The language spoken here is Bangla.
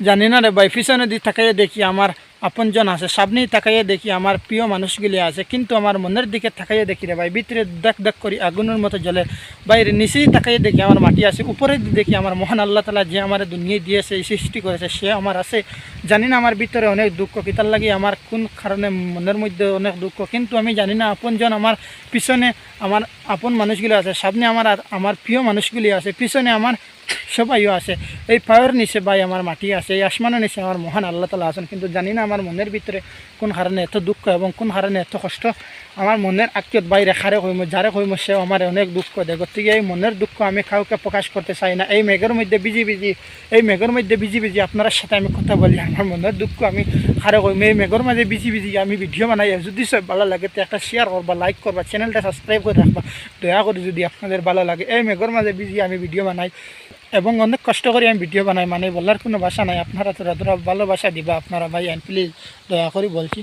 জানি না রে ভাই পিছনে দিয়ে থাকাই দেখি আমার আপনজন আছে সামনেই তাকাইয়ে দেখি আমার প্রিয় মানুষগুলি আছে, কিন্তু আমার মনের দিকে তাকাইয়ে দেখি রে ভাই, ভিতরে দেখ দেখ করি আগুনের মতো জ্বলে। বাইরে নিচেই তাকাইয়ে দেখি আমার মাটি আছে উপরে দেখি আমার মহান আল্লাহ তালা যে আমার দুনিয়ায় দিয়েছে সৃষ্টি করেছে, সে আমার আছে। জানি না আমার ভিতরে অনেক দুঃখ কিতার লাগে আমার কোন কারণে মনের মধ্যে অনেক দুঃখ, কিন্তু আমি জানি না আপনজন আমার পিছনে আমার আপন মানুষগুলি আছে, সামনে আমার আমার প্রিয় মানুষগুলি আছে, পিছনে আমার সবাইও আছে। এই পায়ের নিচে ভাই আমার মাটি আছে, এই আসমানের নিচে আমার মহান আল্লাহ তালা আছেন, কিন্তু জানি না মনের ভিতরে কোন কারণে এত দুঃখ এবং কোন কারণে এত কষ্ট আমার মনের আত্মীয়ত বাইরে খারে হইম যারে হইম সে আমার অনেক দুঃখ দেয় গতিকে এই মনের দুঃখ আমি কাউকে প্রকাশ করতে চাই না। এই মেঘের মধ্যে বিজি বিজি, এই মেঘের মধ্যে বিজি বিজি আপনার সাথে আমি কথা বলি আমার মনের দুঃখ আমি খারে হইম এই মেঘের মাঝে বিজি বিজি আমি ভিডিও বানাই যদি সব ভালো লাগে, তো একটা শেয়ার করবা লাইক করবা চ্যানেলটা সাবস্ক্রাইব করে রাখবা দয়া করে যদি আপনাদের ভালো লাগে, এই মেঘের মাঝে বিজি আমি ভিডিও বানাই এবং অনেক কষ্ট করে আমি ভিডিও বানাই মানে বলার কোনো ভাষা নাই। আপনারা তোরা তোরা ভালোবাসা দিবা, আপনারা ভাই প্লিজ দয়া করে বলছি।